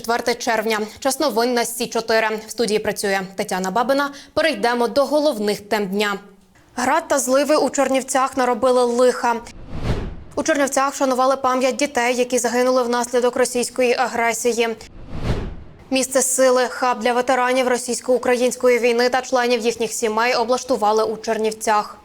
4 червня. Час новин на Сі 4 В студії працює Тетяна Бабина. Перейдемо до головних тем дня. Град та зливи у Чернівцях наробили лиха. У Чернівцях вшанували пам'ять дітей, які загинули внаслідок російської агресії. Місце сили, хаб для ветеранів російсько-української війни та членів їхніх сімей облаштували у Чернівцях.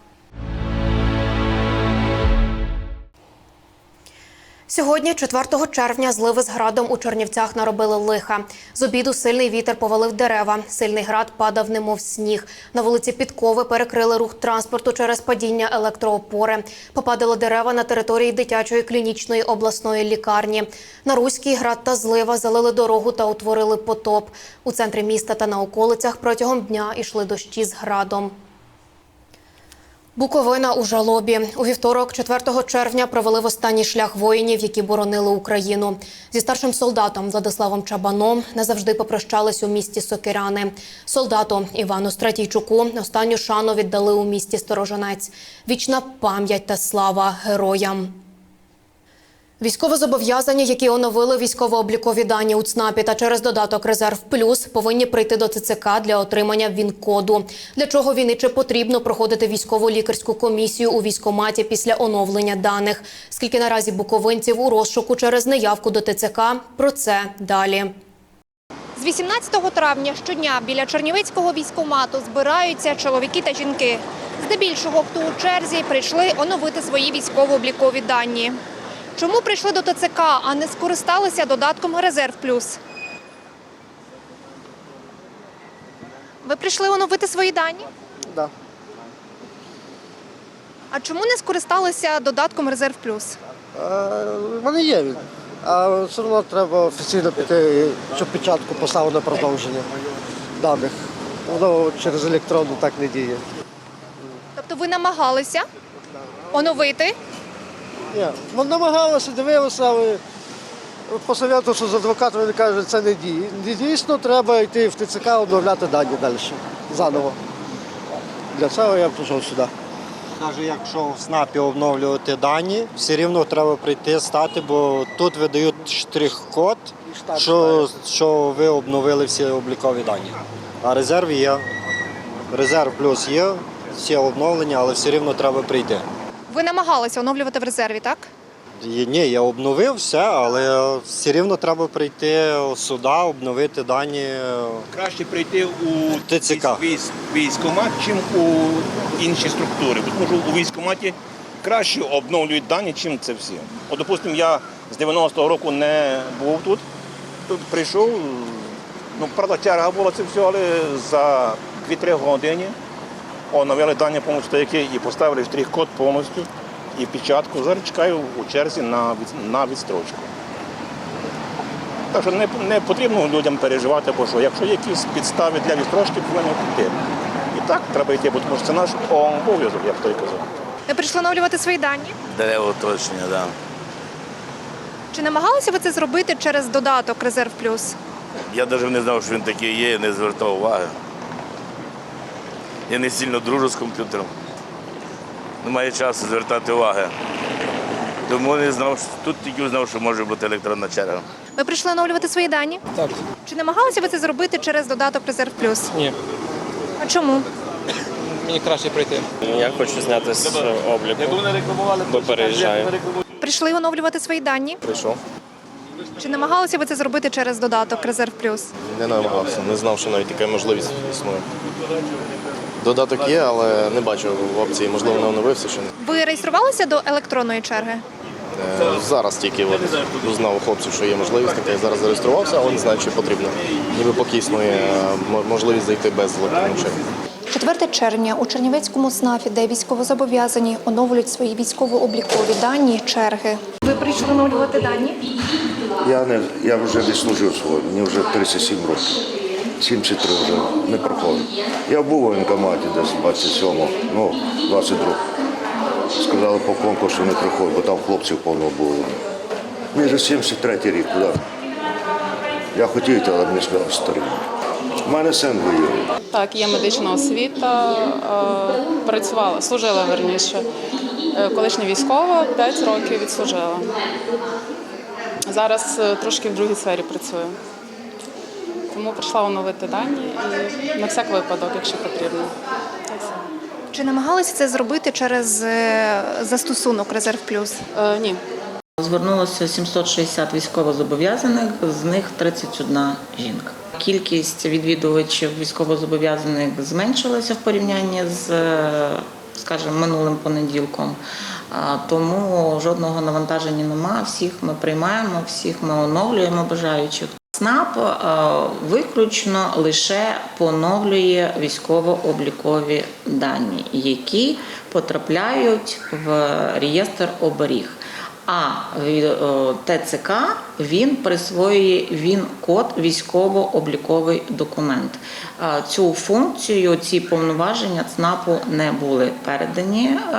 Сьогодні, 4 червня, зливи з градом у Чернівцях наробили лиха. З обіду сильний вітер повалив дерева. Сильний град падав, немов сніг. На вулиці Підкови перекрили рух транспорту через падіння електроопори. Попадали дерева на території дитячої клінічної обласної лікарні. На Руський град та злива залили дорогу та утворили потоп. У центрі міста та на околицях протягом дня йшли дощі з градом. Буковина у жалобі у вівторок, 4 червня, провели в останній шлях воїнів, які боронили Україну. Зі старшим солдатом Владиславом Чабаном назавжди попрощались у місті Сокиряни. Солдату Івану Стратійчуку останню шану віддали у місті Сторожанець. Вічна пам'ять та слава героям. Військовозобов'язані, які оновили військово-облікові дані у ЦНАПі та через додаток Резерв Плюс, повинні прийти до ТЦК для отримання ВІН-коду. Для чого він і чи потрібно проходити військову лікарську комісію у військкоматі після оновлення даних. Скільки наразі буковинців у розшуку через неявку до ТЦК? Про це далі. З 18 травня щодня біля Чернівецького військкомату збираються чоловіки та жінки. Здебільшого, хто у черзі, прийшли оновити свої військово-облікові дані. Чому прийшли до ТЦК, а не скористалися додатком Резерв Плюс? Ви прийшли оновити свої дані? Да. А чому не скористалися додатком Резерв Плюс? Е, в мене є він. А все одно треба офіційно піти, щоб печатку поставили на продовження даних. Воно через електронну так не діє. Тобто ви намагалися оновити, Ні, ну, намагалися, дивилися, але посоветувався з адвокатом, він каже, це не діє. Дійсно, треба йти в ТЦК, оновляти дані далі, заново. Для цього я прийшов сюди. Навіть якщо в СНАПі обновлювати дані, все рівно треба прийти стати, бо тут видають штрих-код, що, що ви обновили всі облікові дані. А резерв є. Резерв плюс є, всі обновлення, але все рівно треба прийти. Ви намагалися оновлювати в резерві, так? Ні, я обновив все, але все рівно треба прийти сюди, обновити дані. краще прийти у ТЦК. військ, військкомат, чим у інші структури. Бо Тому що у військкоматі краще обновлюють дані, чим це всі. От, допустимо, я з 90-го року не був тут, тут прийшов. Ну, правда, черга була це все, але за 2-3 години оновили дані повністю стояки і поставили штрих-код повністю і печатку. Зараз чекаю у черзі на, від- на відстрочку. Так що не, не потрібно людям переживати, бо що якщо є якісь підстави для відстрочки, повинні піти. І так треба йти, бо тому що це наш обов'язок, як той казав. Ви прийшли оновлювати свої дані? Дерево оточення, да. Чи намагалися ви це зробити через додаток Резерв Плюс? Я навіть не знав, що він такий є, не звертав уваги. Я не сильно дружу з комп'ютером. Немає часу звертати уваги. Тому не знав, що- тут тільки знав, що може бути електронна черга. Ви прийшли оновлювати свої дані? Так, Чи намагалися ви це зробити через додаток Резерв Плюс? ні, А чому? мені краще прийти. Я хочу зняти з обліку, бо переїжджаю. Прийшли оновлювати свої дані? Прийшов. Чи намагалися ви це зробити через додаток Резерв Плюс? Не намагався, не знав, що навіть така можливість існує. Додаток є, але не бачу в опції, можливо, не оновився ще. Ви реєструвалися до електронної черги? Е, Зараз тільки от узнав у хлопців, що є можливість така. Я зараз зареєструвався, але не знаю, чи потрібно. Ніби поки існує е, можливість зайти без електронної черги. 4 червня у Чернівецькому СНАФі, де військовозобов'язані оновлюють свої військово-облікові дані черги. Ви прийшли оновлювати дані? Я не я вже відслужив своє, мені вже 37 років. 73 вже не проходить. Я був у воєнкоматі десь 27, ну, 22. Сказали по конкурсу не приходь, бо там хлопців повно було. Мені вже 73 рік, да. Я хотів, йти, але мені сказали старий. У мене син воює. Так, є медична освіта, е, працювала, служила верніше. Е, Колишня військова, 5 років відслужила. Зараз е, трошки в другій сфері працюю. Тому прийшла оновити дані і на всяк випадок, якщо потрібно. Чи намагалися це зробити через е, застосунок Резерв Плюс? Е, ні, Звернулося 760 військовозобов'язаних, з них 31 жінка. Кількість відвідувачів військовозобов'язаних зменшилася в порівнянні з, е, скажімо, минулим понеділком. Тому жодного навантаження немає. Всіх ми приймаємо, всіх ми оновлюємо бажаючих. СНАП е, виключно лише поновлює військово-облікові дані, які потрапляють в реєстр оберіг. А е, ТЦК він присвоює він код військово-обліковий документ. Цю функцію, ці повноваження ЦНАПу не були передані е,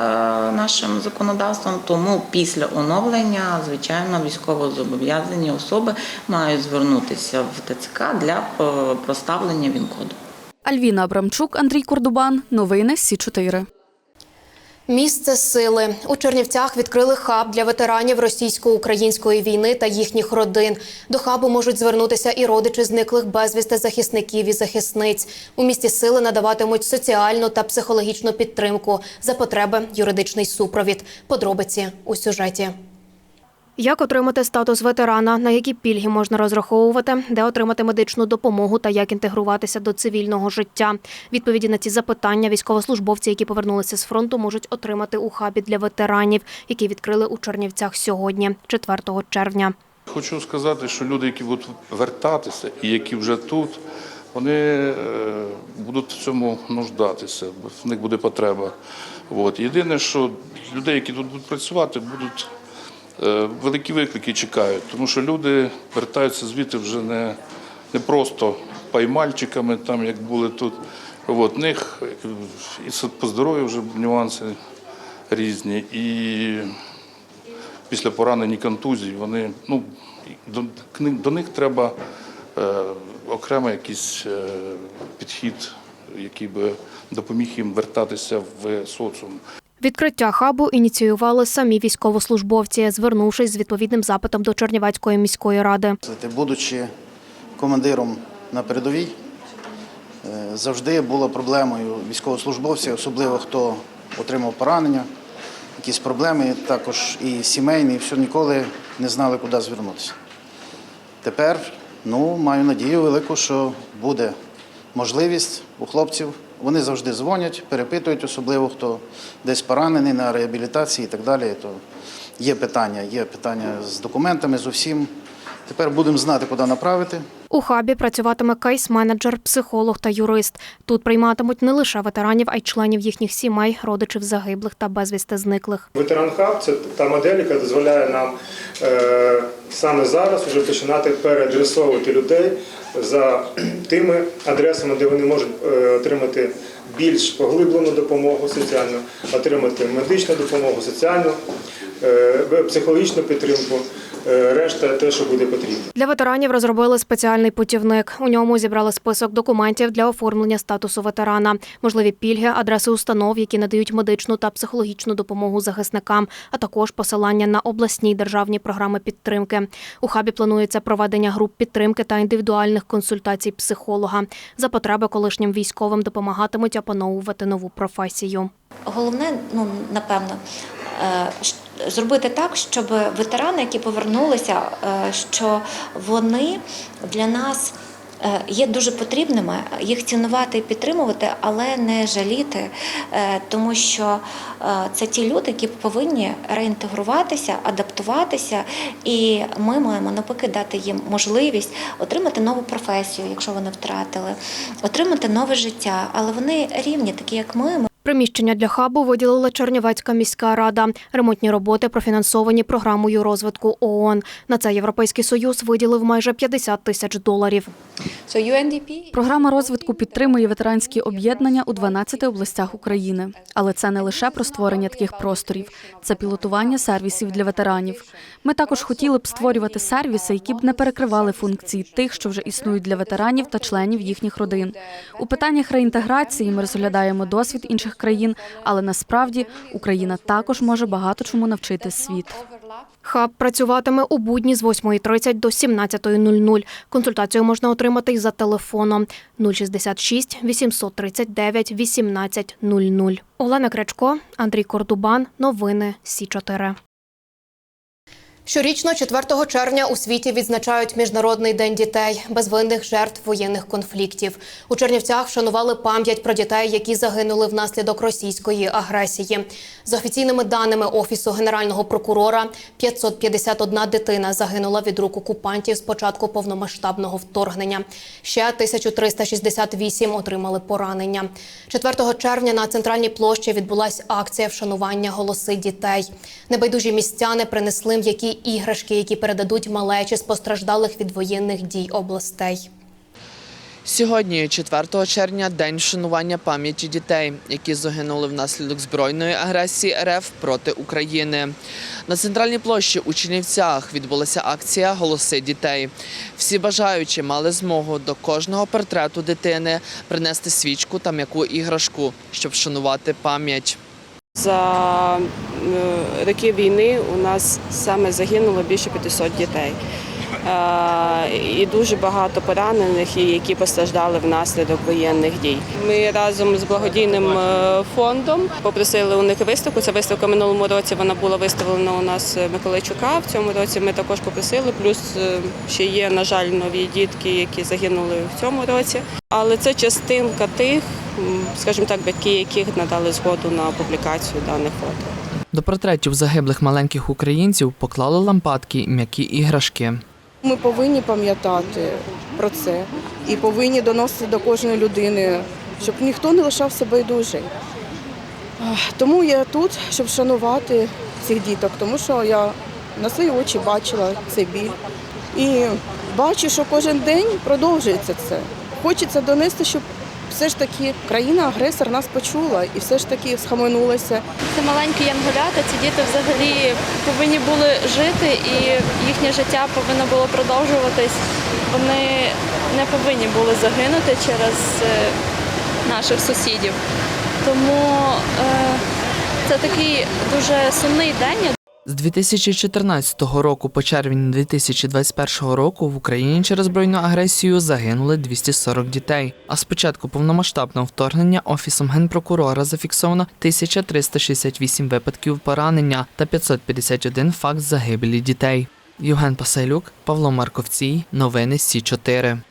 нашим законодавством. Тому після оновлення, звичайно, військовозобов'язані особи мають звернутися в ТЦК для е, проставлення він коду. Альвіна Абрамчук, Андрій Кордубан. Новини Сі 4 Місце сили у Чернівцях відкрили хаб для ветеранів російсько-української війни та їхніх родин. До хабу можуть звернутися і родичі зниклих безвісти захисників і захисниць. У місті сили надаватимуть соціальну та психологічну підтримку за потреби юридичний супровід. Подробиці у сюжеті. Як отримати статус ветерана, на які пільги можна розраховувати, де отримати медичну допомогу та як інтегруватися до цивільного життя? Відповіді на ці запитання військовослужбовці, які повернулися з фронту, можуть отримати у хабі для ветеранів, які відкрили у Чернівцях сьогодні, 4 червня. Хочу сказати, що люди, які будуть вертатися і які вже тут, вони е, будуть в цьому нуждатися, в них буде потреба. От. Єдине, що людей, які тут будуть працювати, будуть великі виклики чекають, тому що люди вертаються звідти вже не, не просто паймальчиками, там, як були тут. От. Них е, і по здоров'ю вже нюанси різні. І після поранень і контузій, вони ну до, до них треба е, окремий якийсь е, підхід, який би допоміг їм вертатися в соціум. Відкриття хабу ініціювали самі військовослужбовці, звернувшись з відповідним запитом до Чернівецької міської ради. Будучи командиром на передовій, е, завжди була проблемою військовослужбовців, особливо хто отримав поранення, якісь проблеми, також і сімейні, і все ніколи не знали, куди звернутися. Тепер ну, маю надію велику, що буде можливість у хлопців. Вони завжди дзвонять, перепитують, особливо хто десь поранений на реабілітації і так далі. То є питання, є питання з документами, з усім. Тепер будемо знати, куди направити. У хабі працюватиме кейс-менеджер, психолог та юрист. Тут прийматимуть не лише ветеранів, а й членів їхніх сімей, родичів загиблих та безвісти зниклих. Ветеран Хаб це та модель, яка дозволяє нам е, саме зараз вже починати переадресовувати людей за тими адресами, де вони можуть е, отримати більш поглиблену допомогу соціальну, отримати медичну допомогу, соціальну, е, психологічну підтримку, решта те, що буде потрібно. Для ветеранів розробили спеціальний путівник. У ньому зібрали список документів для оформлення статусу ветерана, можливі пільги, адреси установ, які надають медичну та психологічну допомогу захисникам, а також посилання на обласні й державні програми підтримки. У хабі планується проведення груп підтримки та індивідуальних консультацій психолога. За потреби колишнім військовим допомагатимуть опановувати нову професію. Головне, ну напевно, е, зробити так, щоб ветерани, які повернулися, е, що вони для нас. е, Є дуже потрібними їх цінувати і підтримувати, але не жаліти, е, тому що це ті люди, які повинні реінтегруватися, адаптуватися, і ми маємо навпаки дати їм можливість отримати нову професію, якщо вони втратили, отримати нове життя. Але вони рівні, такі як ми. Приміщення для хабу виділила Чернівецька міська рада. Ремонтні роботи профінансовані програмою розвитку ООН. На це Європейський Союз виділив майже 50 тисяч доларів. Програма розвитку підтримує ветеранські об'єднання у 12 областях України. Але це не лише про створення таких просторів, це пілотування сервісів для ветеранів. Ми також хотіли б створювати сервіси, які б не перекривали функції тих, що вже існують для ветеранів та членів їхніх родин. У питаннях реінтеграції ми розглядаємо досвід інших країн, але насправді Україна також може багато чому навчити світ. Хаб працюватиме у будні з 8.30 до 17.00. Консультацію можна отримати за телефоном 066 839 1800. Олена Крячко, Андрій Кордубан. Новини Сі 4 Щорічно 4 червня у світі відзначають Міжнародний день дітей безвинних жертв воєнних конфліктів. У Чернівцях вшанували пам'ять про дітей, які загинули внаслідок російської агресії. За офіційними даними Офісу Генерального прокурора, 551 дитина загинула від рук окупантів з початку повномасштабного вторгнення. Ще 1368 отримали поранення. 4 червня на центральній площі відбулася акція вшанування голоси дітей. Небайдужі містяни принесли м'які іграшки, які передадуть малечі з постраждалих від воєнних дій областей. Сьогодні, 4 червня, день вшанування пам'яті дітей, які загинули внаслідок збройної агресії РФ проти України. На центральній площі у Чернівцях відбулася акція Голоси дітей. Всі бажаючі мали змогу до кожного портрету дитини принести свічку та м'яку іграшку, щоб вшанувати пам'ять. За е, роки війни у нас саме загинуло більше 500 дітей. Е, І дуже багато поранених, які постраждали внаслідок воєнних дій. Ми разом з благодійним е, фондом попросили у них виставку. Ця виставка минулому році вона була виставлена у нас Миколайчука. В цьому році ми також попросили. Плюс е, ще є, на жаль, нові дітки, які загинули в цьому році. Але це частинка тих, скажімо так, батьки, яких надали згоду на публікацію даних фото. До портретів загиблих маленьких українців поклали лампадки м'які іграшки. Ми повинні пам'ятати про це і повинні доносити до кожної людини, щоб ніхто не лишався байдужий. Тому я тут, щоб шанувати цих діток, тому що я на свої очі бачила цей біль. І бачу, що кожен день продовжується це. Хочеться донести, щоб все ж таки країна-агресор нас почула і все ж таки схаменулася. Це маленькі янголята, ці діти взагалі повинні були жити і їхнє життя повинно було продовжуватись. Вони не повинні були загинути через е, наших сусідів. Тому е, це такий дуже сумний день. З 2014 року по червень 2021 року в Україні через збройну агресію загинули 240 дітей. А з початку повномасштабного вторгнення офісом генпрокурора зафіксовано 1368 випадків поранення та 551 факт загибелі дітей. Євген Пасайлюк, Павло Марковцій. Новини Сі 4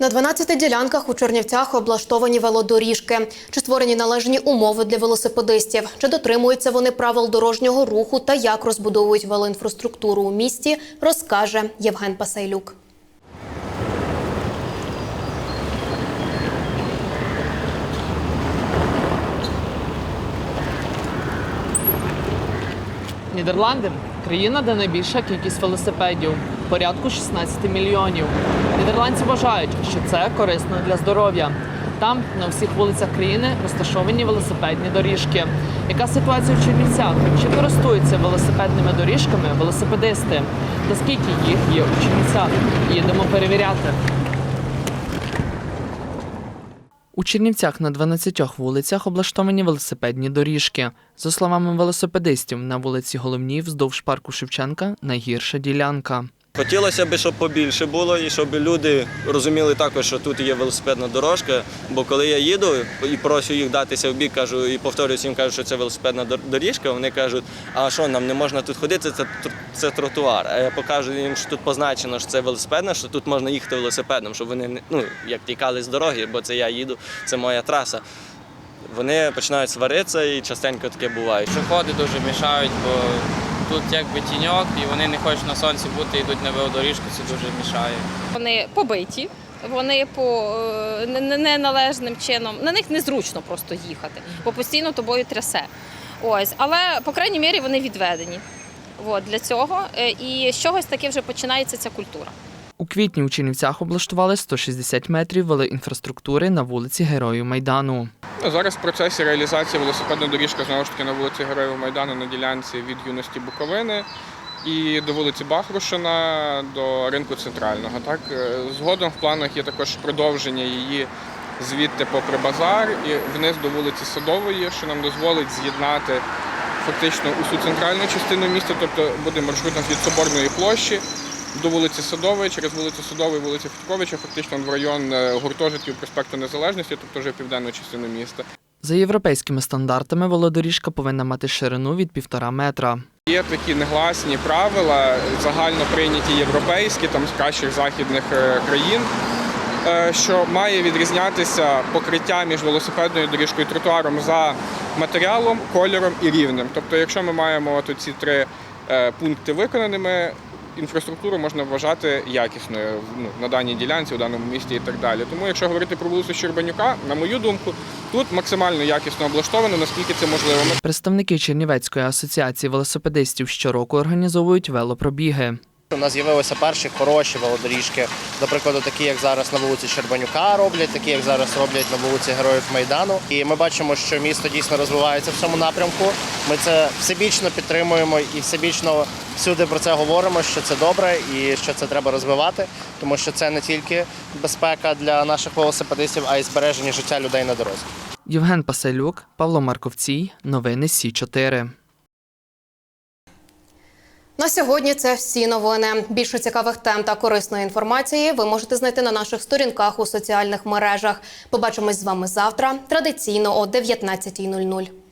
На 12 ділянках у Чернівцях облаштовані велодоріжки. Чи створені належні умови для велосипедистів? Чи дотримуються вони правил дорожнього руху та як розбудовують велоінфраструктуру у місті, розкаже Євген Пасайлюк. Нідерланди країна, де найбільша кількість велосипедів порядку 16 мільйонів. Нідерландці вважають, що це корисно для здоров'я. Там на всіх вулицях країни розташовані велосипедні доріжки. Яка ситуація в Чернівцях? Чи користуються велосипедними доріжками велосипедисти? Та скільки їх є у Чернівцях? Їдемо перевіряти. У Чернівцях на 12 вулицях облаштовані велосипедні доріжки. За словами велосипедистів, на вулиці Головній вздовж парку Шевченка найгірша ділянка. Хотілося б, щоб побільше було і щоб люди розуміли також, що тут є велосипедна дорожка. Бо коли я їду і прошу їх датися в бік, кажу і повторюю їм, кажу, що це велосипедна доріжка. Вони кажуть, а що нам не можна тут ходити, це, це тротуар. А я покажу їм, що тут позначено, що це велосипедна, що тут можна їхати велосипедом, щоб вони ну як тікали з дороги, бо це я їду, це моя траса. Вони починають сваритися і частенько таке буває. Пішоходи дуже мішають, бо тут якби тіньок, і вони не хочуть на сонці бути, йдуть на велодоріжку, це дуже мішає. Вони побиті, вони по е, не- не- неналежним чином. На них незручно просто їхати, бо постійно тобою трясе. Ось, але по крайній мірі вони відведені. От, для цього Е, і з чогось таке вже починається ця культура. У квітні у Чернівцях облаштували 160 метрів велоінфраструктури на вулиці Героїв Майдану. Ну, Зараз в процесі реалізації велосипедна доріжка знову ж таки на вулиці Героїв Майдану на ділянці від юності Буковини і до вулиці Бахрушина до ринку центрального. Так Е, згодом в планах є також продовження її звідти попри базар і вниз до вулиці Садової, що нам дозволить з'єднати фактично усю центральну частину міста, тобто буде маршрут у нас від Соборної площі до вулиці Садової, через вулицю Садової, вулицю Федьковича, фактично в район е, гуртожитків проспекту Незалежності, тобто вже південну частину міста. За європейськими стандартами велодоріжка повинна мати ширину від півтора метра. Є такі негласні правила, загально прийняті європейські, там з кращих західних е, країн, е, що має відрізнятися покриття між велосипедною доріжкою і тротуаром за матеріалом, кольором і рівнем. Тобто, якщо ми маємо от ці три пункти виконаними, інфраструктуру можна вважати якісною ну, на даній ділянці, у даному місті і так далі. Тому, якщо говорити про вулицю Щербанюка, на мою думку, тут максимально якісно облаштовано, наскільки це можливо. Представники Чернівецької асоціації велосипедистів щороку організовують велопробіги. У нас з'явилися перші хороші велодоріжки, до прикладу, такі, як зараз на вулиці Щербанюка роблять, такі, як зараз роблять на вулиці Героїв Майдану. І ми бачимо, що місто дійсно розвивається в цьому напрямку. Ми це всебічно підтримуємо і всебічно всюди про це говоримо, що це добре і що це треба розвивати, тому що це не тільки безпека для наших велосипедистів, а й збереження життя людей на дорозі. Євген Паселюк, Павло Марковцій, новини Сі 4 На сьогодні це всі новини. Більше цікавих тем та корисної інформації ви можете знайти на наших сторінках у соціальних мережах. Побачимось з вами завтра, традиційно о 19.00.